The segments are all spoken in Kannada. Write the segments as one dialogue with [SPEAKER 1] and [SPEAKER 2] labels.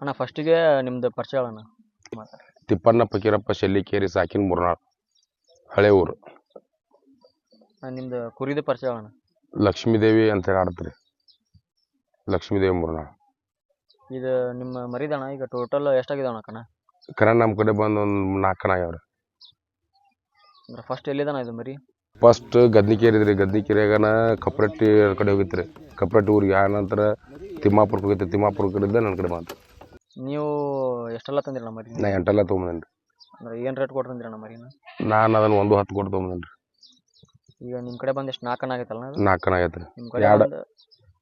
[SPEAKER 1] ಅಣ್ಣ ಫಸ್ಟಿಗೆ ನಿಮ್ದು ಪರಿಚಯ ಅಣ್ಣ
[SPEAKER 2] ತಿಪ್ಪಣ್ಣ ಫಕೀರಪ್ಪ ಶೆಲ್ಲಿಕೇರಿ ಸಾಕಿನ ಮುರ್ನಾಳ್ ಹಳೆ ಊರು.
[SPEAKER 1] ನಿಮ್ದು ಕುರಿದು ಪರಿಚಯ ಅಣ್ಣ
[SPEAKER 2] ಲಕ್ಷ್ಮೀದೇವಿ ಅಂತ ಹೇಳಿ ಆಡ್ತ್ರಿ ಲಕ್ಷ್ಮೀದೇವಿ ಮುರ್ನಾಳ್.
[SPEAKER 1] ಇದು ನಿಮ್ಮ ಮರಿದಣ ಈಗ ಟೋಟಲ್ ಎಷ್ಟಾಗಿದೆ ಅಣ್ಣ ಕಣ?
[SPEAKER 2] ಕರ ನಮ್ಮ ಕಡೆ ಬಂದು ಒಂದು ನಾಲ್ಕು ಕಣ ಆಗ್ಯಾವ್ರಿ.
[SPEAKER 1] ಅಂದ್ರೆ ಫಸ್ಟ್ ಎಲ್ಲಿದಾನ ಇದು ಮರಿ?
[SPEAKER 2] ಫಸ್ಟ್ ಗದ್ನಿಕೇರಿ ಇದ್ರಿ. ಗದ್ನಿಕೇರಿಯಾಗನ ಕಪ್ರಟ್ಟಿ ಕಡೆ ಹೋಗಿತ್ರಿ. ಕಪ್ರಟ್ಟಿ ಊರಿಗೆ ಆ ನಂತರ ತಿಮ್ಮಾಪುರಕ್ಕೆ ಹೋಗಿತ್ತು ತಿಮ್ಮಾಪುರ ಕಡೆಯಿಂದ ನನ್ನ ಕಡೆ ಬಂತು.
[SPEAKER 1] ನೀವು ಎಷ್ಟೆಲ್ಲ ತಂದಿರಣ್ಣ ಮರಿ
[SPEAKER 2] ನಾ ಎಂಟೆಲ್ಲ ತೊಗೊಂಬಂದೇನ್ರಿ.
[SPEAKER 1] ಅಂದ್ರೆ ಏನು ರೇಟ್ ನಮ್ಮ ಮರಿನ
[SPEAKER 2] ನಾನು ಅದನ್ನು ಒಂದು ಹತ್ತು ಕೊಟ್ಟು ತೊಗೊಂಬಂದೇನ್ರಿ.
[SPEAKER 1] ಈಗ ನಿಮ್ಮ ಕಡೆ ಬಂದು ಎಷ್ಟು ನಾಲ್ಕನ ಆಗೈತಲ್ಲ ಅದು?
[SPEAKER 2] ನಾಲ್ಕು ಕಣ
[SPEAKER 1] ನಿಮ್ಮ ಕಡೆ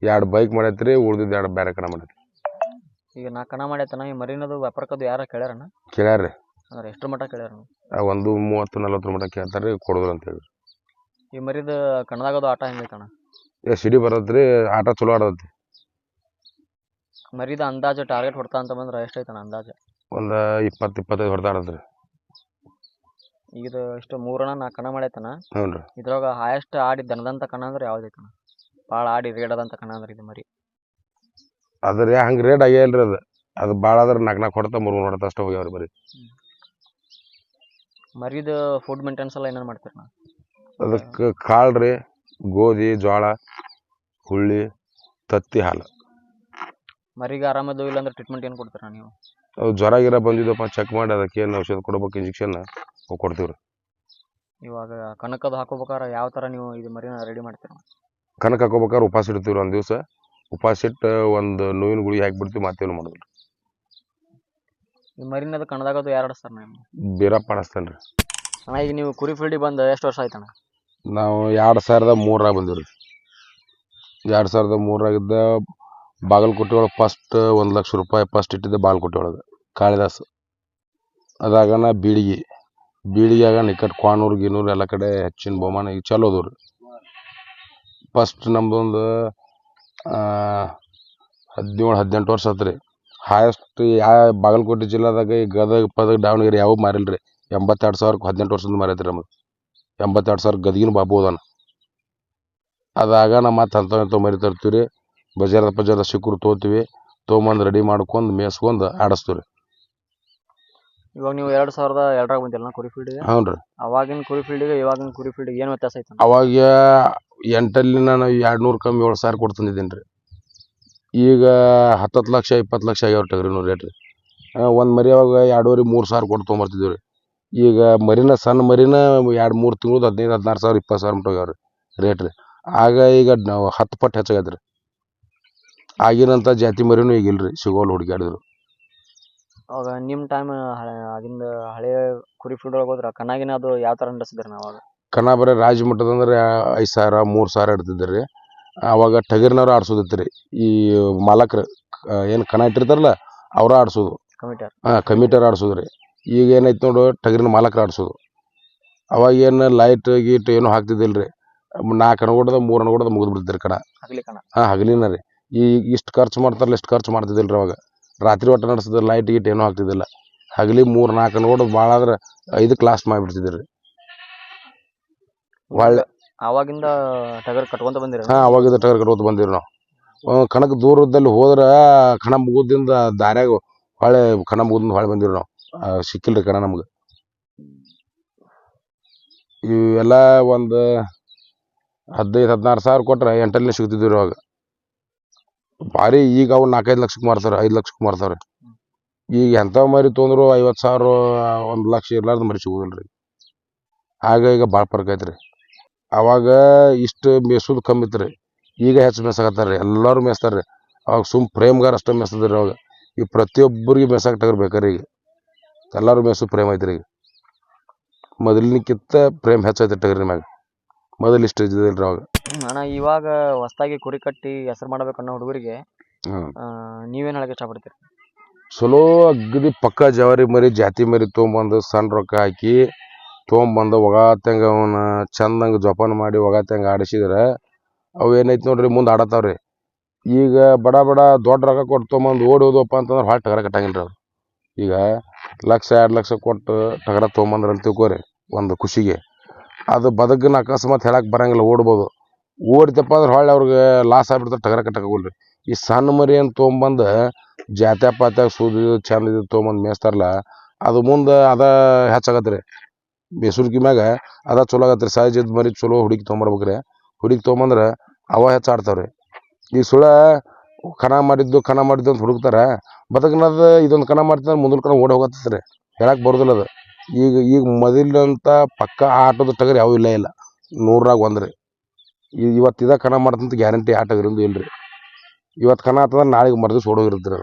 [SPEAKER 2] ಎರಡು. ಬೈಕ್ ಮಾಡೈತ್ರಿ ಉಳ್ದಿದ್ದು ಎರಡು ಬೇರೆ ಕಡೆ ಮಾಡೈತ್ರಿ.
[SPEAKER 1] ಈಗ ನಾಲ್ಕು ಮಾಡೈತನ ಈ ಮರಿನದು ವ್ಯಾಪಾರಕ್ಕದು ಯಾರ ಕೇಳ್ಯಾರಣ್ಣ
[SPEAKER 2] ಕೇಳ್ಯಾರ್ರಿ.
[SPEAKER 1] ಅಂದ್ರೆ ಎಷ್ಟು ಮಟ್ಟ ಕೇಳ್ಯಾರಣ್ಣ
[SPEAKER 2] ಆ ಒಂದು ಮೂವತ್ತು ನಲ್ವತ್ತರ ಮಟ್ಟ ಕೇಳ್ತಾರೆ ಕೊಡೋದ್ರ ಅಂತ ಹೇಳಿ
[SPEAKER 1] ಈ ಮರಿದ ಕಣದಾಗದು ಆಟ ಹೆಂಗೈತಣ್ಣ?
[SPEAKER 2] ಏ ಸಿಡಿ ಬರತ್ರಿ ಆಟ ಚಲೋ ಆಡತೈತಿ
[SPEAKER 1] ಮರಿದ ಅಂದಾಜು ಟಾರ್ಗೆಟ್ ಹೊಡ್ತಾ ಅಂತ ಬಂದ್ರೆ ಎಷ್ಟೈತಣ್ಣ ಅಂದಾಜು?
[SPEAKER 2] ಒಂದು ಇಪ್ಪತ್ತು ಇಪ್ಪತ್ತೈದು ಹೊಡೆದಾಡದ್ರಿ
[SPEAKER 1] ಈಗ ಇದು ಇಷ್ಟು ಮೂರಣ ನಾಲ್ಕು ಕಣ ಮಾಡೈತನ
[SPEAKER 2] ಹ್ಞೂ ರೀ
[SPEAKER 1] ಇದ್ರೊಳಗೆ ಹೈಯೆಸ್ಟ್ ಆಡಿ ದನದಂತ ಕಣ ಅಂದ್ರೆ ಐತನ ಭಾಳ ಆಡಿ ರೇಡದಂತ ಕಣ ಅಂದ್ರೆ ಇದು ಮರಿ.
[SPEAKER 2] ಅದ್ರ ಹಂಗೆ ರೇಟ್ ಆಗ್ಯಾಲ್ರಿ ಅದು. ಅದು ಭಾಳ ಆದ್ರೆ ನಾಲ್ಕು ನಾಲ್ಕು ಹೊಡ್ತಾ ಮೂರು ಮೂರು ಹೊಡ್ತಾ ಅಷ್ಟೇ ಹೋಗ್ಯಾವ್ರಿ ಬರೀ
[SPEAKER 1] ಮರಿದ ಫುಡ್ ಮೇಂಟೆನ್ಸ್ ಎಲ್ಲ ಏನೇನು ನಾ
[SPEAKER 2] ಅದಕ್ಕೆ ಕಾಳು ರೀ ಗೋಧಿ ಜೋಳ ಹುಳ್ಳಿ ತತ್ತಿ ಹಾಲು.
[SPEAKER 1] ಮರಿಗೆ ಆರಾಮದು ಇಲ್ಲ ಅಂದ್ರೆ ಟ್ರೀಟ್ಮೆಂಟ್ ಏನು ಕೊಡ್ತೀರಾ ನೀವು?
[SPEAKER 2] ಅವು ಜ್ವರ ಗಿರ ಬಂದಿದ್ದಪ್ಪ ಚೆಕ್ ಮಾಡಿ ಅದಕ್ಕೆ ಏನು ಔಷಧ ಕೊಡ್ಬೇಕು ಇಂಜೆಕ್ಷನ್ ಅವು ಕೊಡ್ತೀವಿ ರೀ.
[SPEAKER 1] ಇವಾಗ ಕನಕದ ಹಾಕೋಬೇಕಾದ್ರೆ ಯಾವ ಥರ ನೀವು ಇದು ಮರಿನ ರೆಡಿ ಮಾಡ್ತೀರಾ?
[SPEAKER 2] ಕನಕ ಹಾಕೋಬೇಕಾದ್ರೆ ಉಪವಾಸ ಇಡ್ತೀವಿ ಒಂದು ದಿವಸ. ಉಪವಾಸ ಇಟ್ಟು ಒಂದು ನೋವಿನ ಗುಳಿ ಹಾಕಿಬಿಡ್ತೀವಿ ಮತ್ತೇನು ಮಾಡೋದು
[SPEAKER 1] ಈ ಕಣದಾಗ ಅದು ಎರಡು ಸರ್ ನೀವು?
[SPEAKER 2] ಬೀರಪ್ಪ ಅನಿಸ್ತೇನೆ ರೀ.
[SPEAKER 1] ಅಣ್ಣ ಈಗ ನೀವು ಕುರಿ ಫೀಲ್ಡಿಗೆ ಬಂದು ಎಷ್ಟು ವರ್ಷ ಆಯ್ತಣ್ಣ?
[SPEAKER 2] ನಾವು ಎರಡು ಸಾವಿರದ ಮೂರರಾಗ ಬಂದಿವ್ರಿ ಎರಡು ಸಾವಿರದ ಮೂರಾಗಿದ್ದ ಬಾಗಲಕೋಟೆ ಒಳಗೆ ಫಸ್ಟ್ ಒಂದು ಲಕ್ಷ ರೂಪಾಯಿ ಫಸ್ಟ್ ಇಟ್ಟಿದ್ದೆ ಬಾಗಲಕೋಟೆ ಒಳಗೆ ಕಾಳಿದಾಸ್. ಅದಾಗನ ಬೀಳಿಗೆ, ಬೀಳಿಗ್ಯಾಗ ನಿಕಟ್ ಕ್ವಾನೂರು, ಗೀನೂರು ಎಲ್ಲ ಕಡೆ ಹೆಚ್ಚಿನ ಬಹುಮಾನ ಈಗ ಚಲೋ ಅದಾವ ರೀ ಫಸ್ಟ್ ನಮ್ದೊಂದು ಹದಿನೇಳು, ಹದಿನೆಂಟು ವರ್ಷ ಆತು ರೀ ಹಾಯೆಸ್ಟ್ ಯಾವ ಬಾಗಲಕೋಟೆ ಜಿಲ್ಲಾದಾಗ ಈ ಗದಗ, ಪದಗ, ದಾವಣಗೆರೆ ಯಾವ ಮಾರಿಲ್ಲ ರೀ ಎಂಬತ್ತೆರಡು ಸಾವಿರಕ್ಕೆ ಹದಿನೆಂಟು ವರ್ಷದಿಂದ ಮಾರೈತೆ ರೀ ನಮ್ಮದು ಎಂಬತ್ತೆರಡು ಸಾವಿರ ಗದಗಿನ ಬಾಬು ಅದಾನ. ಅದಾಗ ನಮ್ಮ ಮತ್ತೆ ಅಂಥವು ಇಂಥವು ಮರಿ ತರ್ತೀವಿ ರೀ ಬಜಾರದ ಪಜಾರ್ದ ಸಿಕ್ಕರು ತೊಗೋತೀವಿ ತೊಗೊಂಬಂದು ರೆಡಿ ಮಾಡ್ಕೊಂಡು ಮೇಯ್ಸ್ಕೊಂಡು ಆಡಿಸ್ತೀವಿ ರೀ
[SPEAKER 1] ಇವಾಗ ನೀವು ಎರಡು ಸಾವಿರದ ಎರಡರಾಗ ಬಂದಿಲ್ಲ ಕುರಿ ಫೀಲ್ಡ್
[SPEAKER 2] ಹ್ಞೂ ರೀ
[SPEAKER 1] ಅವಾಗಿನ ಕುರಿ ಫೀಲ್ಡಿಗೆ ಇವಾಗಿನ ಕುರಿ ಫೀಲ್ಡಿಗೆ ಏನು ವ್ಯತ್ಯಾಸ ಐತೆ
[SPEAKER 2] ಅವಾಗ ಎಂಟಲ್ಲಿ ನಾನು ಎರಡು ನೂರು ಕಮ್ಮಿ ಏಳು ಸಾವಿರ ಕೊಟ್ಟು ತಂದಿದ್ದೀನಿ ರೀ ಈಗ ಹತ್ತತ್ತು ಲಕ್ಷ ಇಪ್ಪತ್ತು ಲಕ್ಷ ಆಗ್ಯಾವ ಟಗರಿನೂ ರೇಟ್ ರೀ. ಒಂದು ಮರಿ ಅವಾಗ ಎರಡೂವರೆ ಮೂರು ಸಾವಿರ ಕೊಟ್ಟು ತೊಗೊಂಬರ್ತಿದ್ದೀವಿ ರೀ ಈಗ ಮರಿನ ಸಣ್ಣ ಮರಿನ ಎರಡು ಮೂರು ತಿಂಗಳು ಹದಿನೈದು ಹದಿನಾರು ಸಾವಿರ ಇಪ್ಪತ್ತು ಸಾವಿರ ಮಟ್ಟ ಹೋಗ್ಯಾವ ರೀ ರೇಟ್ ರೀ. ಆಗ ಈಗ ನಾವು ಹತ್ತು ಪಟ್ಟು ಹೆಚ್ಚಾಗೈತೆ ರೀ ಆಗಿನಂಥ ಜಾತಿ ಮರಿನೂ ಈಗ ಇಲ್ರಿ ರೀ ಸಿಗೋಲ್ಲ ಹುಡುಕ್ಯಾಡಿದ್ರು
[SPEAKER 1] ಅವಾಗ ನಿಮ್ಮ ಟೈಮ್ ಆಗಿಂದ ಹಳೆ ಕುರಿ ಫೀಲ್ಡ್ ಒಳಗೆ ಹೋದ್ರೆ ಕನಾಗಿನ ಅದು ಯಾವ ಥರ ನಡೆಸಿದ್ರಿ ನಾವು ಅವಾಗ?
[SPEAKER 2] ಕನ ಬರೀ ರಾಜ ಮಟ್ಟದ ಅಂದ್ರೆ ಐದು ಸಾವಿರ ಮೂರು ಸಾವಿರ ಇಡ್ತಿದ್ದೆ ರೀ. ಅವಾಗ ಟಗರಿನವ್ರು ಆಡ್ಸೋದಿತ್ತು ರೀ. ಈ ಮಾಲಕ್ರು ಏನು ಕನ ಇಟ್ಟಿರ್ತಾರಲ್ಲ ಅವ್ರ ಆಡ್ಸೋದು.
[SPEAKER 1] ಕಮಿಟರ್
[SPEAKER 2] ಹಾಂ ಕಮಿಟರ್ ಆಡ್ಸೋದು ರೀ. ಈಗ ಏನೈತೆ ನೋಡು ಟಗರಿನ ಮಾಲಕ್ರು ಆಡ್ಸೋದು. ಅವಾಗ ಏನು ಲೈಟ್ ಗೀಟ್ ಏನು ಹಾಕ್ತಿದ್ದಿಲ್ಲ ರೀ ನಾಲ್ಕು ಅಣಗೊಡ್ದ ಮೂರು ಅಣಗೊಡ್ದ ಮುಗಿದು ಬಿಡ್ತಿದ್ರಿ ಕಣ
[SPEAKER 1] ಹಗಲಿ ಕಣ
[SPEAKER 2] ಹಾಂ ಹಗಲಿನ ರೀ. ಈಗ ಇಷ್ಟು ಖರ್ಚು ಮಾಡ್ತಾರಲ್ಲ ಇಷ್ಟು ಖರ್ಚು ಮಾಡ್ತಿದ್ದಿಲ್ಲ ರೀ ಅವಾಗ. ರಾತ್ರಿ ಒಟ್ಟು ನಡೆಸಿದ್ರೆ ಲೈಟ್ ಗೀಟ್ ಏನೂ ಹಾಕ್ತಿದ್ದಿಲ್ಲ ಹಗಲಿ ಮೂರು ನಾಲ್ಕು ನೋಡು ಭಾಳ ಆದ್ರೆ ಐದು ಕ್ಲಾಸ್ ಮಾಡಿಬಿಡ್ತಿದ್ರಿ ರೀ ಒಳ್ಳೆ
[SPEAKER 1] ಅವಾಗಿಂದ ಟಗರ್ ಕಟ್ಕೊಂತ ಬಂದಿರ
[SPEAKER 2] ಹಾಂ ಅವಾಗಿಂದ ಟಗರ್ ಕಟ್ಕೋತ ಬಂದಿವಿ ನಾವು. ಅಹ್ ಕಣಕ್ ದೂರದಲ್ಲಿ ಹೋದ್ರೆ ಕಣ ಮುಗುದಿಂದ ದಾರ್ಯಾಗ ಹೊಳೆ ಕಣ ಮುಗುದಿಂದ ಹೊಳೆ ಬಂದಿವಿ ನಾವು. ಸಿಕ್ಕಿಲ್ರಿ ಕಣ ನಮ್ಗೆ. ಇವೆಲ್ಲ ಒಂದು ಹದಿನೈದು ಹದಿನಾರು ಸಾವಿರ ಕೊಟ್ರೆ ಎಂಟಲ್ಲಿ ಸಿಗ್ತಿದ್ವಿ ರೀ ಅವಾಗ ಭಾರಿ ಈಗ ಅವು ನಾಲ್ಕೈದು ಲಕ್ಷಕ್ಕೆ ಮಾರ್ತಾರೆ ಐದು ಲಕ್ಷಕ್ಕೆ ಮಾರ್ತಾರೆ ಈಗ ಎಂಥವು ಮರಿ ತೊಂದ್ರು ಐವತ್ತು ಸಾವಿರ, ಒಂದು ಲಕ್ಷ ಇರ್ಲಾರ್ದು ಮರಿ ಸಿಗೋದಿಲ್ಲ ರೀ ಆಗ ಈಗ ಭಾಳ ಫರ್ಕ್ ಐತೆ ರೀ ಅವಾಗ ಇಷ್ಟು ಮೇಸೋದು ಕಮ್ಮಿ ಇತ್ತು ರೀ ಈಗ ಹೆಚ್ಚು ಮೇಸಾಕತ್ತಾರ ರೀ ಎಲ್ಲರೂ ಮೇಯಿಸ್ತಾರೆ ರೀ ಅವಾಗ ಸುಮ್ ಪ್ರೇಮ್ಗಾರ ಅಷ್ಟೇ ಮೇಯ್ಸ್ತದ್ರಿ ರೀ ಅವಾಗ. ಈಗ ಪ್ರತಿಯೊಬ್ಬರಿಗೆ ಮೇಯ್ಸಕ್ಕೆ ಟಗರ್ ಬೇಕಾರೆ ಈಗ. ಎಲ್ಲರೂ ಮೇಸು ಪ್ರೇಮ್ ಐತೆ ರೀ ಈಗ. ಮೊದಲಿನಕ್ಕಿಂತ ಪ್ರೇಮ್ ಹೆಚ್ಚೈತೆ ಟಗರಿನ ಮ್ಯಾಗ ಮೊದಲು ಇಷ್ಟು ಇದ್ದಿದ್ದಿಲ್ಲ ರೀ ಅವಾಗ.
[SPEAKER 1] ಅಣ್ಣ ಇವಾಗ ಹೊಸದಾಗಿ ಕುರಿ ಕಟ್ಟಿ ಹೆಸರು ಮಾಡ್ಬೇಕು ಅನ್ನೋ ಹುಡುಗರಿಗೆ ನೀವೇನು ಹೇಳಕ್ಕೆ ಇಷ್ಟಪಡ್ತೀರಿ?
[SPEAKER 2] ಚಲೋ ಅಗದಿ ಪಕ್ಕ ಜವಾರಿ ಮರಿ ಜಾತಿ ಮರಿ ತೊಗೊಂಬಂದು ಸಣ್ಣ ರೊಕ್ಕ ಹಾಕಿ ತೊಗೊಂಬಂದು ಒಗಾತಂಗೆ ಅವನ್ನ ಚಂದಂಗೆ ಜೋಪಾನ ಮಾಡಿ ಒಗಾತಂಗೆ ಆಡಿಸಿದ್ರೆ ಅವು ಏನೈತೆ ನೋಡ್ರಿ ಮುಂದೆ ಆಡತ್ತಾವ್ರಿ ಈಗ ಬಡ ಬಡ ದೊಡ್ಡ ರೊಕ್ಕ ಕೊಟ್ಟು ತೊಗೊಂಬಂದು ಓಡಿ ಹೋದಪ್ಪ ಅಂತಂದ್ರೆ ಭಾಳ ಟಗರ ಕಟ್ಟಂಗಿಲ್ಲ ರೀ ಅವ್ರು. ಈಗ ಲಕ್ಷ ಎರಡು ಲಕ್ಷ ಕೊಟ್ಟು ಟಗರ ತೊಗೊಂಬಂದ್ರ ಅಂತ ತಿಳ್ಕೊರಿ ಒಂದು ಖುಷಿಗೆ. ಅದು ಬದುಕನ್ನ ಅಕಸ್ಮಾತ್ ಹೇಳಕ್ಕೆ ಬರಂಗಿಲ್ಲ ಓಡ್ಬೋದು. ಓಡ್ತಪ್ಪ ಅಂದ್ರೆ ಹೊಳ್ಳಿ ಅವ್ರಿಗೆ ಲಾಸ್ ಆಗ್ಬಿಡ್ತಾರೆ ಟಗರ ಕಟ್ಟಕ್ಕಾಗಲ್ಲ ರೀ ಈ ಸಣ್ಣ ಮರಿ ಅಂತ ತೊಗೊಂಬಂದು ಜಾತ್ಯ ಪಾತ್ಯಾಗ ಸೂದು ಚಂದ ಇದು ತೊಗೊಂಬಂದು ಮೇಯಿಸ್ತಾರಲ್ಲ, ಅದು ಮುಂದೆ ಅದ ಹೆಚ್ಚಾಗತ್ರಿ. ಬೇಸುರ್ಕಿ ಮ್ಯಾಗ ಅದ ಚಲೋ ಆಗತ್ರಿ. ಸಹಜ ಇದ್ದ ಮರಿ ಚಲೋ ಹುಡುಗಿ ತೊಗೊಂಬರ್ಬೇಕ್ರಿ. ಹುಡುಗಿ ತೊಗೊಂಬಂದ್ರೆ ಅವ ಹೆಚ್ಚಾಡ್ತಾವ್ರಿ. ಈ ಸುಳ ಕಣ ಮಾಡಿದ್ದು ಕಣ ಮಾಡಿದ್ದು ಅಂತ ಹುಡುಕ್ತಾರೆ, ಬದಕನದ ಇದೊಂದು ಕಣ ಮಾಡ್ತಿದ್ರೆ ಮುಂದಿನ ಕಣ ಓಡಿ ಹೋಗತ್ತತ್ರಿ. ಹೇಳಕ್ ಬರೋದಿಲ್ಲ ಅದು. ಈಗ ಈಗ ಮೊದಲಂತ ಪಕ್ಕ ಆಟದ ಟಗರ್ ಯಾವೂ ಇಲ್ಲ ಇಲ್ಲ. ನೂರಾಗ ಒಂದ್ರಿ. ಈ ಇವತ್ತು ಇದ ಕಣ ಮಾಡ್ತಂತ ಗ್ಯಾರಂಟಿ ಆ ಟಗರಿಂದು ಇಲ್ರಿ. ಇವತ್ತು ಕಣ ಆತದ ನಾಳೆಗೆ ಮರದ ಓಡೋಗಿರ್ತೀರ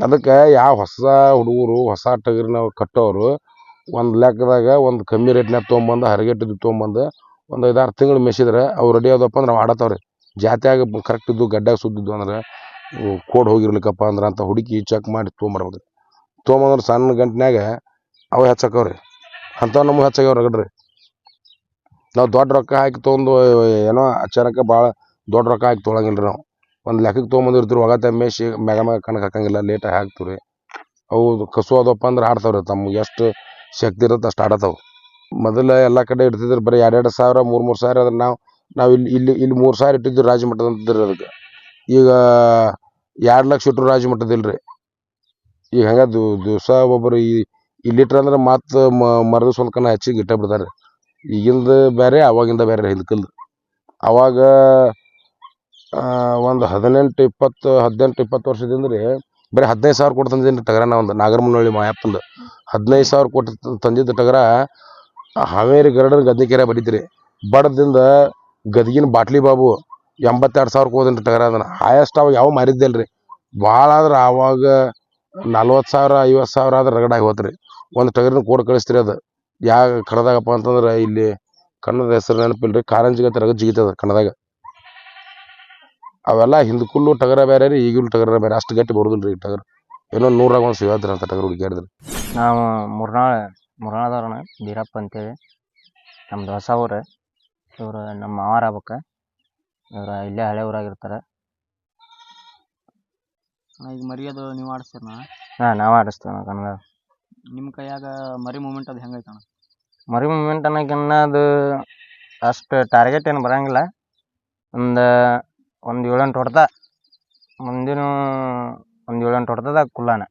[SPEAKER 2] ಅದಕ್ಕೆ ಯಾವ ಹೊಸ ಹುಡುಗರು, ಹೊಸ ಟಗರಿನ ಕಟ್ಟೋರು ಒಂದು ಲೆಕ್ಕದಾಗ ಒಂದು ಕಮ್ಮಿ ರೇಟ್ನಾಗ ತೊಗೊಂಬಂದು ಹರಗೆಟ್ಟಿದ್ದು ತೊಗೊಂಬಂದು ಒಂದು ಐದಾರು ತಿಂಗಳು ಮೆಸಿದ್ರೆ ಅವು ರೆಡಿ ಆದಪ್ಪ ಅಂದ್ರೆ ನಾವು ಆಡತ್ತವ್ರಿ. ಜಾತ್ಯಾಗ ಕರೆಕ್ಟ್ ಇದ್ದು ಗಡ್ಡಾಗ ಸುದ್ದಿದ್ದು ಅಂದ್ರೆ ಕೋಡ್ ಹೋಗಿರ್ಲಿಕ್ಕಪ್ಪ ಅಂದ್ರೆ ಅಂತ ಹುಡುಕಿ ಚೆಕ್ ಮಾಡಿ ತೊಗೊಂಬರ್ಬೇಕು ತೊಗೊಂಬಂದ್ರೆ ಸಣ್ಣ ಗಂಟಿನಾಗ ಅವು ಹೆಚ್ಚಾಕವ್ರಿ. ಅಂಥವು ನಮಗೆ ಹೆಚ್ಚಾಗ್ಯಾವ ರಗಡ್ರಿ ನಾವು ದೊಡ್ಡ ರೊಕ್ಕ ಹಾಕಿ ತೊಗೊಂಡು ಏನೋ ಅಚಾನಕ ಭಾಳ ದೊಡ್ಡ ರೊಕ್ಕ ಹಾಕಿ ತೊಗೊಳಂಗಿಲ್ಲ ರೀ ನಾವು. ಒಂದು ಲೆಕ್ಕಕ್ಕೆ ತೊಗೊಂಬಂದಿರ್ತೀವಿ ಒಗತ ಮೇಸಿ ಮ್ಯಾಗ ಮ್ಯಾಗ ಕಣಕ್ಕೆ ಹಾಕಂಗಿಲ್ಲ ಲೇಟಾಗಿ ಹಾಕ್ತೀವಿ ರೀ ಅವು ಕಸು ಆದವಪ್ಪ ಅಂದ್ರೆ ಆಡ್ತಾವ್ರಿ, ತಮ್ಗೆ ಎಷ್ಟು ಶಕ್ತಿ ಇರುತ್ತೆ ಅಷ್ಟು ಆಡತಾವೆ. ಮೊದಲು ಎಲ್ಲ ಕಡೆ ಇಡ್ತಿದ್ರು, ಬರೀ ಎರಡು ಎರಡು ಸಾವಿರ, ಮೂರು ಮೂರು ಸಾವಿರ ಅದ್ರ ನಾವು ನಾವು ಇಲ್ಲಿ ಇಲ್ಲಿ ಇಲ್ಲಿ ಮೂರು ಸಾವಿರ ಇಟ್ಟಿದ್ದು ರಾಜಮಟ್ಟದ ಅಂತಿದ್ರಿ ಅದಕ್ಕೆ. ಈಗ ಎರಡು ಲಕ್ಷ ಇಟ್ಟರು ಮಟ್ಟದಿಲ್ಲ ರೀ ಈಗ ಹಂಗೆ ದಿವಸ ಒಬ್ಬರು ಈ ಇಲ್ಲಿ ಲೀಟ್ರ್ ಅಂದ್ರೆ ಮತ್ತೆ ಮರದ ಒಂದು ಕಣ ಹೆಚ್ಚಿಗೆ ಇಟ್ಟ ಬಿಡ್ತಾರೆ ಈಗಿಂದ ಬೇರೆ ಅವಾಗಿಂದ ಬೇರೆ ಹಿಂದ್ಕಲ್ದು ಅವಾಗ ಒಂದು ಹದಿನೆಂಟು ಇಪ್ಪತ್ತು ಹದಿನೆಂಟು ಇಪ್ಪತ್ತು ವರ್ಷದಿಂದ ರೀ ಬರೀ ಹದಿನೈದು ಸಾವಿರ ಕೊಟ್ಟು ತಂದಿದ್ದೀನಿ ಟಗರ ಒಂದು ನಾಗರಮನಹಳ್ಳಿ ಮಾಯಪ್ಪಂದು. ಹದಿನೈದು ಸಾವಿರ ಕೊಟ್ಟು ತಂದಿದ್ದು ಟಗರ ಹಾವೇರಿ ಗರಡನ ಗದ್ನಿಕೆರೆ ಬಡಿದ್ರಿ ಬಡದಿಂದ ಗದಗಿನ ಬಾಟ್ಲಿ ಬಾಬು ಎಂಬತ್ತೆರಡು ಸಾವಿರಕ್ಕೆ ಹೋದನ್ರಿ ಟಗರ ಅದನ್ನ. ಹೈಯೆಸ್ಟ್ ಅವಾಗ ಯಾವ ಮಾರಿದ್ದಿಲ್ಲ ರೀ ಭಾಳ ಆದ್ರೆ ಆವಾಗ ನಲ್ವತ್ತು ಸಾವಿರ, ಐವತ್ತು ಸಾವಿರ ಆದ್ರೆ ರಗಡಾಗಿ ಹೋತ್ರಿ. ಒಂದು ಟಗರಿನ ಕೋಡ್ ಕಳಿಸ್ತೀರಿ ಅದು. ಯಾ ಕನ್ನಡದಾಗಪ್ಪ ಅಂತಂದ್ರೆ ಇಲ್ಲಿ ಕನ್ನಡದ ಹೆಸರು ನೆನಪಿಲ್ಲ ರೀ ಕಾರಂಜಿಗೆ ರಗಡ್ ಜಿಗಿತದ ಕನ್ನಡದಾಗ ಅವೆಲ್ಲ ಹಿಂದಕ್ಕೂ ಟಗರ ಬೇರೆ ರೀ ಈಗಲೂ ಟಗರ ಬೇರೆ ಅಷ್ಟು ಗಟ್ಟಿ ಬರೋದಿಲ್ಲ ರೀ ಟಗರ್. ಏನೋ ನೂರಾಗ ಒಂದು ಸಿಗತ್ರಿ ಅಂತ ಟಗರ್ ಹುಡುಕ್ಯಾಡಿದ್ರೆ.
[SPEAKER 3] ನಾವು ಮುರ್ನಾಳ ಮುರ್ನಾಳದವ್ರಣ ಬೀರಪ್ಪ ಅಂತೇಳಿ. ನಮ್ದು ಹೊಸ ಊರು ಇವರು ನಮ್ಮ ಮಾವಾರ ಹಬ್ಬಕ್ಕ. ಇವರು ಇಲ್ಲೇ ಹಳೆ ಊರಾಗಿರ್ತಾರೆ.
[SPEAKER 1] ಈಗ ಮರಿ ಅದು ನೀವು? ಆಡಿಸ್ತೀರಣ್ಣ
[SPEAKER 3] ಹಾಂ ನಾವು ಆಡಿಸ್ತೇವೆ ಕನ್ನಡ
[SPEAKER 1] ನಿಮ್ಮ ಕೈಯಾಗ ಮರಿ ಮೂಮೆಂಟ್ ಅದು ಹೆಂಗೈತೆ ಅಣ್ಣ?
[SPEAKER 3] ಮರಿ ಮೂಮೆಂಟ್ ಅನ್ನೋಕಿನ್ನ ಅದು ಅಷ್ಟು ಟಾರ್ಗೆಟ್ ಏನು ಬರಂಗಿಲ್ಲ. ಒಂದು ಒಂದು ಏಳೆಂಟು ಹೊಡೆತ ಮುಂದಿನ ಒಂದು ಏಳೆಂಟು ಹೊಡೆತದಾಗ ಕುಲ್ಲಾನ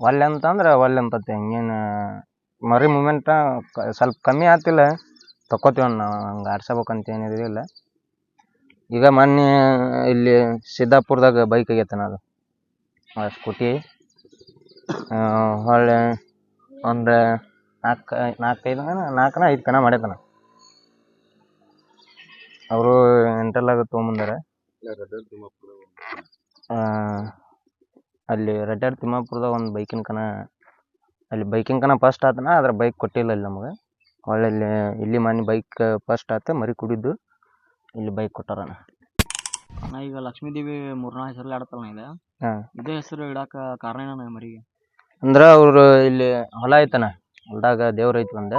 [SPEAKER 3] ಒಲ್ಲೆ ಅಂತಂದ್ರೆ ಒಲ್ಲೆ ಅಂತತ್ತೆ ಹಂಗೇನು ಮರಿ ಮೂಮೆಂಟ ಸ್ವಲ್ಪ ಕಮ್ಮಿ ಆತಿಲ್ಲ ತಕ್ಕೋತೀವಿ ನಾವು ಹಂಗೆ ಆಡ್ಸಬೇಕಂತ ಏನಿದಿಲ್ಲ ಈಗ ಮೊನ್ನೆ ಇಲ್ಲಿ ಸಿದ್ದಾಪುರದಾಗ ಬೈಕ್ ಆಗೈತೆ ಅದು. ಸ್ಕೂಟಿ ಹೊಳ್ಳೆ ಒಂದು ನಾಲ್ಕು ನಾಲ್ಕೈದು ನಾಲ್ಕನ ಐದು ಕನ ಮಾಡೈತನ ಅವರು ಎಂಟಲ್ಲಾಗ ತೊಗೊಂಬಂದಾರ. ಅಲ್ಲಿ ರೆಡ್ಯಾರ್ ತಿಮ್ಮಾಪುರದಾಗ ಒಂದು ಬೈಕಿನ ಕನ ಅಲ್ಲಿ ಬೈಕಿನ ಕನ ಫಸ್ಟ್ ಆತನ ಆದ್ರೆ ಬೈಕ್ ಕೊಟ್ಟಿಲ್ಲ ಇಲ್ಲಿ ನಮಗೆ. ಹೊಳ್ಳಿ ಇಲ್ಲಿ ಇಲ್ಲಿ ಮನೆ ಬೈಕ್ ಫಸ್ಟ್ ಆತ ಮರಿ ಕುಡಿದ್ದು ಇಲ್ಲಿ ಬೈಕ್ ಕೊಟ್ಟಾರಣ
[SPEAKER 1] ನಾ ಈಗ ಲಕ್ಷ್ಮೀದೇವಿ ಮೂರ್ನಾಳ ಹೆಸರಲ್ಲಿ ಆಡತ್ತಲ್ಲ ಇದು. ಇದೇ ಹೆಸರು ಇಡಾಕ ಕಾರಣ ಏನ ಮರಿಗೆ?
[SPEAKER 3] ಅಂದ್ರೆ ಅವ್ರು ಇಲ್ಲಿ ಹೊಲ ಐತನ ಹೊಲ್ದಾಗ ದೇವ್ರ ಐತಿ ಒಂದು.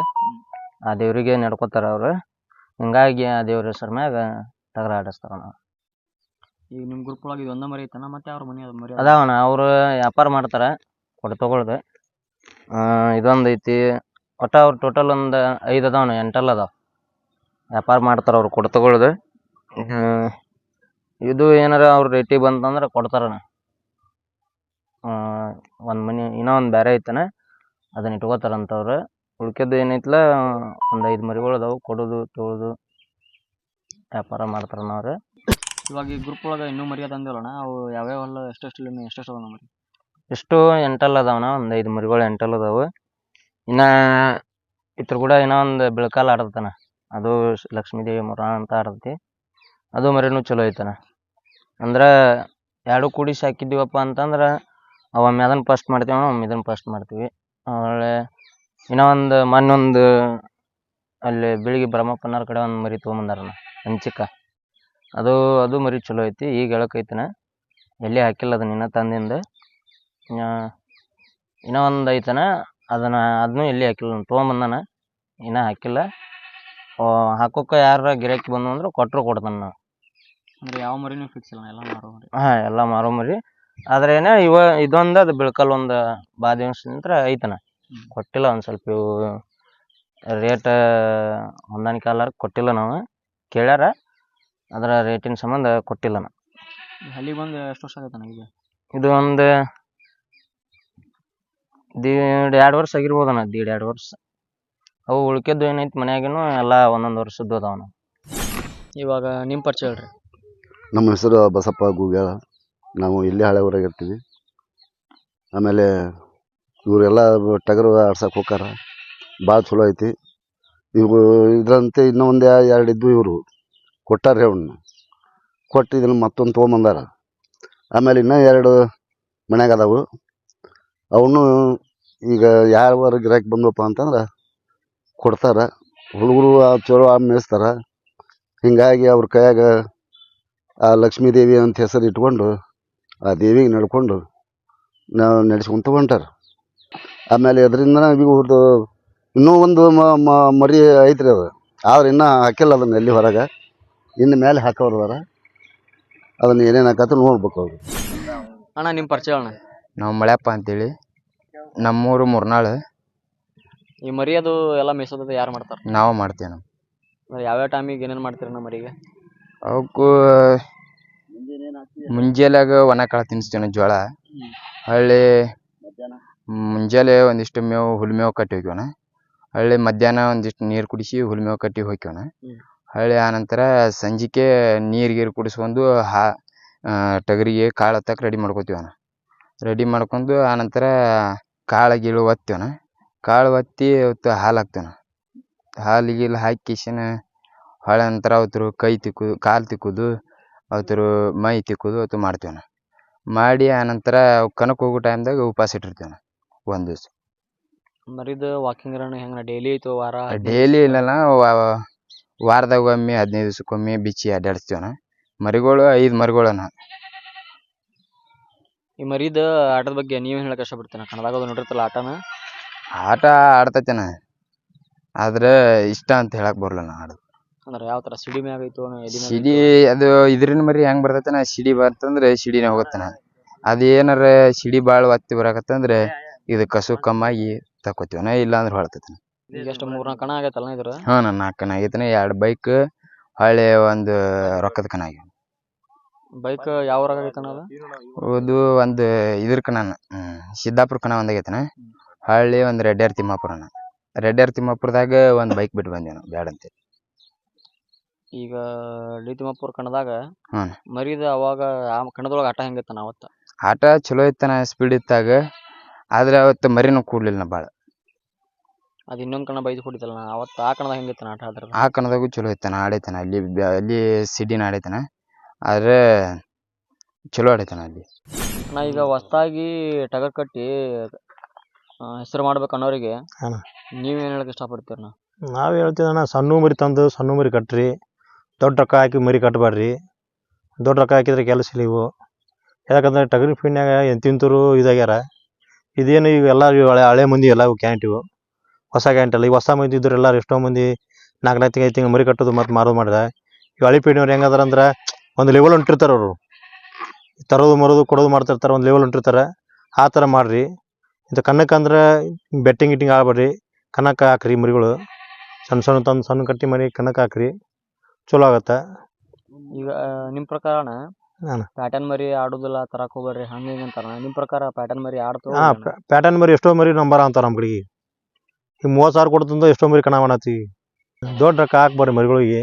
[SPEAKER 3] ಆ ದೇವ್ರಿಗೆ ನಡ್ಕೋತಾರ ಅವ್ರು. ಹಿಂಗಾಗಿ ಆ ದೇವ್ರ ಹೆಸರ್ ಮ್ಯಾಗ ತಗರ ಆಡಸ್ತಾರ ನಾವು
[SPEAKER 1] ಈಗ ನಿಮ್ಮ ಗ್ರೂಪ್ ಒಳಗೆ ಇದು ಒಂದೇ ಮರಿ ಐತನ ಮತ್ತೆ ಅವ್ರ ಮನೆ ಮರಿ ಅದಾವ?
[SPEAKER 3] ಅದಾವಣ ಅವರು ವ್ಯಾಪಾರ ಮಾಡ್ತಾರ ಕೊಡ ತಗೊಳ್ದ. ಇದೊಂದು ಐತಿ ಒಟ್ಟ ಅವ್ರು ಟೋಟಲ್ ಒಂದು ಐದು ಅದಾವಣ ಎಂಟಲ್ ಅದಾವ. ವ್ಯಾಪಾರ ಮಾಡ್ತಾರ ಅವ್ರು ಕೊಡ ತಗೊಳ್ದು. ಇದು ಏನಾರ ಅವ್ರ ರೇಟಿಗೆ ಬಂತಂದ್ರ ಕೊಡ್ತಾರಣ ಒಂದು ಮನೆ ಇನ್ನೂ ಒಂದು ಬೇರೆ ಐತನ ಅದನ್ನ ಇಟ್ಕೋತಾರಂತವ್ರು ಉಳ್ಕೆದ್ದು ಏನೈತಲ್ಲ ಒಂದು ಐದು ಮರಿಗಳು ಅದಾವು ಕೊಡೋದು ತೊಳೋದು ವ್ಯಾಪಾರ ಮಾಡ್ತಾರಣ್ಣ ಅವ್ರು
[SPEAKER 1] ಇವಾಗ ಈ ಗ್ರೂಪ್ ಒಳಗೆ ಇನ್ನೂ ಮರಿ ಅದ ಅಂದಿವಲ್ಲಣ್ಣ ಅವು ಯಾವ್ಯಾವ ಅಲ್ಲ ಎಷ್ಟೆಷ್ಟು ಇಲ್ಲ ಎಷ್ಟೆಷ್ಟು ಅದಾವ ಮರಿ?
[SPEAKER 3] ಎಷ್ಟು ಎಂಟಲ್ ಅದಾವಣ ಒಂದು ಐದು ಮರಿಗಳು ಎಂಟಲ್ ಅದಾವು. ಇನ್ನ ಇದ್ರ ಕೂಡ ಇನ್ನೂ ಒಂದು ಬಿಳ್ಕಾಲ ಆಡ್ತಾನ ಅದು ಲಕ್ಷ್ಮೀದೇವಿ ಮೊರ ಅಂತ ಆಡ್ತೈತಿ. ಅದು ಮರಿನೂ ಚಲೋ ಐತನ. ಅಂದ್ರೆ ಎರಡು ಕೂಡಿಸಿ ಹಾಕಿದ್ದೀವಪ್ಪ ಅಂತಂದ್ರೆ ಒಮ್ಮೆ ಅದನ್ನು ಫಸ್ಟ್ ಮಾಡ್ತೀವಿ ಒಮ್ಮೆ ಇದನ್ನು ಫಸ್ಟ್ ಮಾಡ್ತೀವಿ. ಆಮೇಲೆ ಇನ್ನೂ ಒಂದು ಮೊನ್ನೊಂದು ಅಲ್ಲಿ ಬೆಳಿಗ್ಗೆ ಬ್ರಹ್ಮಪ್ಪನವ್ರ ಕಡೆ ಒಂದು ಮರಿ ತೊಗೊಂಬಂದಾರಣ್ಣ ಹಂಚಿಕ. ಅದು ಅದು ಮರಿ ಚಲೋ ಐತಿ ಈಗ ಹೇಳೋಕೈತಿನ ಎಲ್ಲಿ ಹಾಕಿಲ್ಲ ಅದನ್ನ ಇನ್ನೂ ತಂದಿಂದ. ಇನ್ನ ಒಂದು ಐತನ ಅದನ್ನ ಅದನ್ನೂ ಎಲ್ಲಿ ಹಾಕಿಲ್ಲ ತೊಗೊಂಬಂದಾನ ಇನ್ನೂ ಹಾಕಿಲ್ಲ. ಹಾಕೋಕೆ ಯಾರ ಗಿರಾಕಿ ಬಂದು ಅಂದ್ರೆ ಕೊಟ್ಟರು ಕೊಡ್ತಾನೆ ನಾವು
[SPEAKER 1] ಅಂದ್ರೆ ಯಾವ ಮರಿನೂ ಫಿಕ್ಸ್ ಇಲ್ಲ ಎಲ್ಲ ಮಾರೋ ಮರಿ.
[SPEAKER 3] ಹಾಂ ಎಲ್ಲ ಮಾರೋ ಮರಿ. ಆದ್ರೆ ಏನ ಇವ ಇದೊಂದು ಅದು ಬಿಳ್ಕಲ್ ಒಂದು ಬಾ ನಿಂತ್ರ ಐತನ. ಕೊಟ್ಟಿಲ್ಲ ಒಂದ್ ಸ್ವಲ್ಪ ಇವು ರೇಟ್ ಹೊಂದಾಣಿಕೆ ಅಲ್ಲಾರ ಕೊಟ್ಟಿಲ್ಲ ನಾವು. ಕೇಳ್ಯಾರ ಅದರ ರೇಟಿನ ಸಂಬಂಧ ಕೊಟ್ಟಿಲ್ಲ ನಾ.
[SPEAKER 1] ಈ ಹಳ್ಳಿಗೆ ಬಂದು ಎಷ್ಟು ವರ್ಷ ಆಗೈತಣ್ಣ ಈಗ?
[SPEAKER 3] ಇದು ಒಂದು ದೀಡ್ ಎರಡು ವರ್ಷ ಆಗಿರ್ಬೋದಣ್ಣ ದೀಡ್ ಎರಡು ವರ್ಷ. ಅವು ಉಳ್ಕಿದ್ದು ಏನೈತಿ ಮನ್ಯಾಗಿನೂ ಎಲ್ಲ ಒಂದೊಂದು ವರ್ಷದ್ದು ಅದಾವ
[SPEAKER 1] ಇವಾಗ ನಿಮ್ಮ ಪರಿಚಯ ಹೇಳ್ರಿ.
[SPEAKER 4] ನಮ್ಮ ಹೆಸರು ಬಸಪ್ಪ ಗೂಗ್ಯಾಳ. ನಾವು ಇಲ್ಲೇ ಹಳೆ ಊರಾಗ ಇರ್ತೀವಿ. ಆಮೇಲೆ ಇವರೆಲ್ಲ ಟಗರು ಆಡ್ಸಕ್ಕೆ ಹೋಕಾರ ಭಾಳ ಚಲೋ ಐತಿ. ಇವು ಇದರಂತೆ ಇನ್ನೂ ಒಂದು ಎರಡು ಇದ್ವು ಇವರು. ಕೊಟ್ಟಾರೆ ಅವನ್ನ ಕೊಟ್ಟು ಇದನ್ನು ಮತ್ತೊಂದು ತೊಗೊಂಬಂದಾರ. ಆಮೇಲೆ ಇನ್ನೂ ಎರಡು ಮನ್ಯಾಗ ಅದಾವು. ಅವನು ಈಗ ಯಾರು ಗಿರಾಕಿ ಬಂದವಪ್ಪ ಅಂತಂದ್ರೆ ಕೊಡ್ತಾರೆ. ಹುಡುಗರು ಚಲೋ ಆ ಮೇಯಿಸ್ತಾರೆ. ಹೀಗಾಗಿ ಅವ್ರ ಕೈಯಾಗ ಆ ಲಕ್ಷ್ಮೀದೇವಿ ಅಂತ ಹೆಸರು ಇಟ್ಕೊಂಡು ಆ ದೇವಿಗೆ ನಡ್ಕೊಂಡು ನಾವು ನಡೆಸ್ಕೊಂತ ಹೊಂಟಾರ. ಆಮೇಲೆ ಅದರಿಂದ ಇವ್ರದ್ದು ಇನ್ನೂ ಒಂದು ಮರಿ ಐತ್ರಿ ಅದು. ಆದ್ರೆ ಇನ್ನೂ ಹಾಕಿಲ್ಲ ಅದನ್ನು ಎಲ್ಲಿ ಹೊರಗೆ. ಇನ್ನು ಮೇಲೆ ಹಾಕೋರ್ದಾರ ಅದನ್ನು ಅದನ್ನ ಏನೇನು ಹಾಕತ್ತ ನೋಡ್ಬೇಕು ಅವ್ರು.
[SPEAKER 1] ಅಣ್ಣ ನಿಮ್ಮ ಪರಿಚಯ ಅಣ್ಣ?
[SPEAKER 5] ನಾವು ಮಳ್ಯಪ್ಪ ಅಂತೇಳಿ. ನಮ್ಮೂರು ಮುರ್ನಾಳು.
[SPEAKER 1] ಈ ಮರಿ ಅದು ಎಲ್ಲ ಮೇಯ್ಸೋದು ಯಾರು ಮಾಡ್ತಾರೆ?
[SPEAKER 5] ನಾವು ಮಾಡ್ತೇವೆ ನಾವು.
[SPEAKER 1] ಯಾವ್ಯಾವ ಟೈಮಿಗೆ ಏನೇನು ಮಾಡ್ತೀರಿ ನಮ್ಮ ಮರಿಗೆ?
[SPEAKER 5] ಅವಕ್ಕೂ ಮುಂಜಾನ್ಯಾಗ ಒಣ ಕಾಳು ತಿನ್ನಿಸ್ತೇವೆ ನಾವು, ಜೋಳ. ಹೊಳ್ಳಿ ಮುಂಜಾನೆ ಒಂದಿಷ್ಟು ಮೇವು ಹುಲ್ ಮೇವು ಕಟ್ಟಿ ಹೋಗ್ಯವನ. ಹೊಳ್ಳಿ ಮಧ್ಯಾಹ್ನ ಒಂದಿಷ್ಟು ನೀರು ಕುಡಿಸಿ ಹುಲ್ ಮೇವು ಕಟ್ಟಿ ಹೋಗ್ಯವನ. ಹಳ್ಳಿ ಆನಂತರ ಸಂಜಿಕೆ ನೀರು ಗೀರು ಕುಡಿಸ್ಕೊಂಡು ಹಾ ಟಗರಿಗೆ ಕಾಳು ಹತ್ತಕ್ಕೆ ರೆಡಿ ಮಾಡ್ಕೋತೀವನ. ರೆಡಿ ಮಾಡ್ಕೊಂಡು ಆನಂತರ ಕಾಳು ಗೀಳು ಒತ್ತೀವನ ಕಾಳು ಒತ್ತಿ ಅವತ್ತು ಹಾಲು ಹಾಕ್ತೇವನ. ಹಾಲು ಗೀಲು ಹಾಕಿ ಕಿಶನ ಹೊಳ್ಳಿ ನಂತರ ಅವತ್ರು ಕೈ ತಿಕ್ಕು, ಕಾಲು ತಿಕ್ಕುದು. ಅವತ್ರು ಮೈ ತಿಕ್ಕುದು ಮಾಡ್ತೇವೆ ನಾವು. ಮಾಡಿ ಆನಂತರ ಅವು ಕನಕ್ಕೆ ಹೋಗೋ ಟೈಮ್ದಾಗ ಉಪವಾಸ ಇಟ್ಟಿರ್ತೇವನ ಒಂದು ದಿವ್ಸ.
[SPEAKER 1] ಮರಿದು ವಾಕಿಂಗ್ ರನ್ ಹೆಂಗೆ ಡೈಲಿ ಐತೋ ವಾರ
[SPEAKER 5] ಡೈಲಿ ಇಲ್ಲಲ್ಲ ವಾರದಾಗ ಒಮ್ಮೆ ಹದಿನೈದು ದಿವ್ಸಕ್ಕೊಮ್ಮೆ ಬಿಚ್ಚಿ ಅಡ್ಡಾಡಿಸ್ತೀವನ ಮರಿಗಳು ಐದು ಮರಿಗಳನ
[SPEAKER 1] ಈ ಮರಿದ ಆಟದ ಬಗ್ಗೆ ನೀವು ಹೇಳಕ್ಕೆ ಇಷ್ಟಪಡ್ತೀನ ಕನ್ನಡದಾಗ ಅದು ನೋಡಿರ್ತಲ್ಲ ಆಟನ?
[SPEAKER 5] ಆಟ ಆಡ್ತೈತೆ ನಾ. ಆದ್ರೆ ಇಷ್ಟ ಅಂತ ಹೇಳಕ್ ಬರಲ್ಲ ನಾ ಆಡೋದು.
[SPEAKER 1] ಅಂದ್ರೆ ಯಾವ ತರ ಸಿಡಿ ಮ್ಯಾಗ ಐತೋ ಎದಿ ಮ್ಯಾಗ್
[SPEAKER 5] ಸಿಡಿ
[SPEAKER 1] ಐತೋ?
[SPEAKER 5] ಅದು ಇದ್ರಿನ ಮರಿ ಹೆಂಗ್ ಬರ್ತೈತನ ಸಿಡಿ ಬರ್ತಂದ್ರೆ ಸಿಡಿನೇ ಹೋಗತ್ತನ. ಅದ ಏನಾರ ಸಿಡಿ ಬಾಳ ಒತ್ತಿ ಬರಾಕತ್ತಂದ್ರೆ ಇದು ಕಸು ಕಮ್ಮಾಗಿ ತಕೋತೀವನ ಇಲ್ಲ ಅಂದ್ರೆ ಹೊಳ್ತೈತನ.
[SPEAKER 1] ಈಗ ಎಷ್ಟು ಮೂರ್ನಾಲ್ಕು ಕಣ ಆಗೈತಲ್ಲ ಇದ್ರ?
[SPEAKER 5] ಹಾ ನಾ ನಾಲ್ಕು ಕಣ ಆಗೈತನ. ಎರಡು ಬೈಕ್ ಹಳೆ ಒಂದು ರೊಕ್ಕದ ಕಣ ಆಗ್ಯಾವ.
[SPEAKER 1] ಬೈಕ್ ಯಾವ ಊರಾಗ ಆಗೈತಣ್ಣ ಅದು?
[SPEAKER 5] ಅದು ಒಂದು ಇದ್ರ ಕಣನ ಹ್ಮ್ ಸಿದ್ದಾಪುರ ಕಣ ಒಂದ್ ಆಗೈತನ. ಹಳ್ಳಿ ಒಂದು ರೆಡ್ಯಾರ್ ತಿಮ್ಮಾಪುರನ. ರೆಡ್ಯಾರ್ ತಿಮ್ಮಾಪುರದಾಗ ಒಂದು ಬೈಕ್ ಬಿಟ್ಟು ಬಂದೇವ್ ನಾವು ಬ್ಯಾಡ ಅಂತ
[SPEAKER 1] ಈಗ ಡಿ ಕಣದಾಗ
[SPEAKER 5] ಮರಿದು
[SPEAKER 1] ಮರಿದ ಅವಾಗ ಆ ಕಣದೊಳಗೆ ಆಟ ಹೆಂಗಿತ್ತಾನ ಅವತ್ತ?
[SPEAKER 5] ಆಟ ಚಲೋ ಇತ್ತನ ಸ್ಪೀಡ್ ಇತ್ತಾಗ ಆದ್ರೆ ಅವತ್ತು ಮರಿನೂ ಕೂಡ್ಲಿಲ್ಲ ನಾ ಭಾಳ
[SPEAKER 1] ಅದು ಇನ್ನೊಂದು ಕಣ ಬೈದು ನಾ ಅವತ್ತು ಆ ಕಣದಾಗ ಹೆಂಗಿತ್ತಾನ ಆಟ ಅದ್ರದ್ದು
[SPEAKER 5] ಆ ಕಣದಾಗೂ ಚಲೋ ಇತ್ತಾನ ಆಡೈತನ ಅಲ್ಲಿ ಬ್ಯಾ- ಅಲ್ಲಿ ಸಿಡಿನ ಆಡೈತನ ಆದ್ರೆ ಚಲೋ ಆಡೈತನ ಅಲ್ಲಿ.
[SPEAKER 1] ನಾ ಈಗ ಹೊಸ್ತಾಗಿ ಟಗರ್ ಕಟ್ಟಿ ಹೆಸರು ಮಾಡ್ಬೇಕು ಅನ್ನೋರಿಗೆ
[SPEAKER 6] ಹಾಂ.
[SPEAKER 1] ನೀವೇನು ಹೇಳಕ್ ಇಷ್ಟಪಡ್ತೀರಣ್ಣ
[SPEAKER 6] ನಾವು ಹೇಳ್ತೀವಣ್ಣ ಸಣ್ಣ ಮರಿ ತಂದು ಸಣ್ಣ ಮರಿ ಕಟ್ರಿ. ದೊಡ್ಡ ರೊಕ್ಕ ಹಾಕಿ ಮರಿ ಕಟ್ಟಬೇಡ್ರಿ ದೊಡ್ಡ ರೊಕ್ಕ ಹಾಕಿದ್ರೆ ಕೆಲಸ ಇಲ್ಲ ಇವು. ಯಾಕಂದ್ರೆ ಟಗರಿ ಫೀಡ್ನ್ಯಾಗ ಎಂತಿಂತರು ಇದಾಗ್ಯಾರ. ಇದೇನು ಈಗ ಎಲ್ಲ ಇವು ಹಳೆ ಹಳೆ ಮಂದಿ ಎಲ್ಲ ಇವು. ಕ್ಯಾಂಟ್ ಹೊಸ ಕ್ಯಾಂಟ್ ಅಲ್ಲ. ಈ ಹೊಸ ಮಂದಿ ಇದ್ರೆ ಎಷ್ಟೋ ಮಂದಿ ನಾಲ್ಕು ನಾಲ್ಕು ತಿಂಗಳು ತಿಂಗಳು ಮರಿ ಕಟ್ಟೋದು ಮತ್ತು ಮಾರೋದು ಮಾಡಿದ. ಈ ಹಳೆ ಪೀಡಿನವ್ರು ಹೆಂಗದಾರ ಅಂದ್ರೆ ಒಂದು ಲೆವೆಲ್ ಹೊಂಟಿರ್ತಾರೆ ಅವರು. ತರೋದು ಮರೋದು ಕೊಡೋದು ಮಾಡ್ತಿರ್ತಾರೆ, ಒಂದು ಲೆವೆಲ್ ಹೊಂಟಿರ್ತಾರೆ ಆ ಥರ ಮಾಡಿರಿ. ಇದು ಕನ್ನಕ್ಕೆ ಅಂದ್ರೆ ಬೆಟ್ಟಿಂಗ್ ಗಿಟ್ಟಿಂಗ್ ಆಡ್ಬೇಡ್ರಿ ಕನ್ನಕ್ಕೆ ಹಾಕ್ರಿ ಮರಿಗಳು. ಸಣ್ಣ ಸಣ್ಣ ತಂದು ಸಣ್ಣ ಕಟ್ಟಿ ಮರಿ ಕನ್ನಕ್ಕೆ ಹಾಕ್ರಿ. ಚಲೋ ಆಗತ್ತೆ.
[SPEAKER 1] ಈಗ ನಿಮ್ಮ ಪ್ರಕಾರ
[SPEAKER 6] ಹಾಂ.
[SPEAKER 1] ಪ್ಯಾಟರ್ನ್ ಮರಿ ಆಡೋದಿಲ್ಲ ತರಕ್ ಹೋಗ್ಬೇಡ್ರಿ ಹಂಗೆ ಹಿಂಗೆ ಅಂತಾರ. ನಿಮ್ಮ ಪ್ರಕಾರ ಪ್ಯಾಟರ್ನ್ ಮರಿ ಆಡ್ತೋ
[SPEAKER 6] ಹಾಂ ಪ್ಯಾಟರ್ನ್ ಮರಿ ಎಷ್ಟೋ ಮರಿ ನಂಬರ್ ಅಂತಾರೆ ನಮ್ಮ ಕಡೆಗೆ ಈಗ ಮೂವತ್ತು ಸಾವಿರ ಕೊಡ್ತಂದು ಎಷ್ಟೋ ಮರಿ ಕಣ ಮಾಡತ್ತೀವಿ ದೊಡ್ಡ ರೊಕ್ಕ ಹಾಕ್ಬಾರ್ರಿ ಮರಿಗಳಿಗೆ.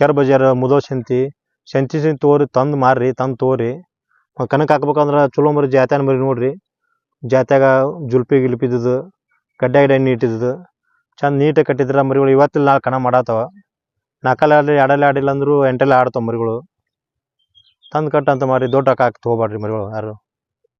[SPEAKER 6] ಕೆರ ಬಜಾರ್ ಮುದೋ ಸಂತಿ ಸಂತಿ ಸಂತಿ ತೋರಿ ತಂದು ಮಾರ್ರಿ ತಂದು ತೋರಿ. ಕನಕ್ಕೆ ಹಾಕ್ಬೇಕಂದ್ರೆ ಚಲೋ ಮರಿ ಜಾತ್ಯಾನ ಮರಿ ನೋಡ್ರಿ. ಜಾತ್ಯಾಗ ಜುಲ್ಪಿ ಗಿಲ್ಪಿದ್ದು ಗಡ್ಡೆ ಗಿಡ ನೀಟ್ ಇದ್ದಿದ್ದು. ಚಂದ ನೀಟಾಗಿ ಕಟ್ಟಿದ್ರೆ ಮರಿಗಳು ಇವತ್ತಿಲ್ಲ ಕಣ ಮಾಡಾತವ. ನಾಲ್ಕಲ್ಲಿ ಆಡಲಿ ಎರಡಲ್ಲಿ ಆಡಿಲ್ಲ ಅಂದರೂ ಎಂಟಲ್ಲಿ ಆಡ್ತಾವೆ ಮರಿಗಳು. ತಂದು ಕಟ್ಟಂತ ಮಾರಿ ದೊಡ್ಡ ಹಾಕಿ ತೊಗೊಬಾರ್ರಿ ಮರಿಗಳು ಯಾರು.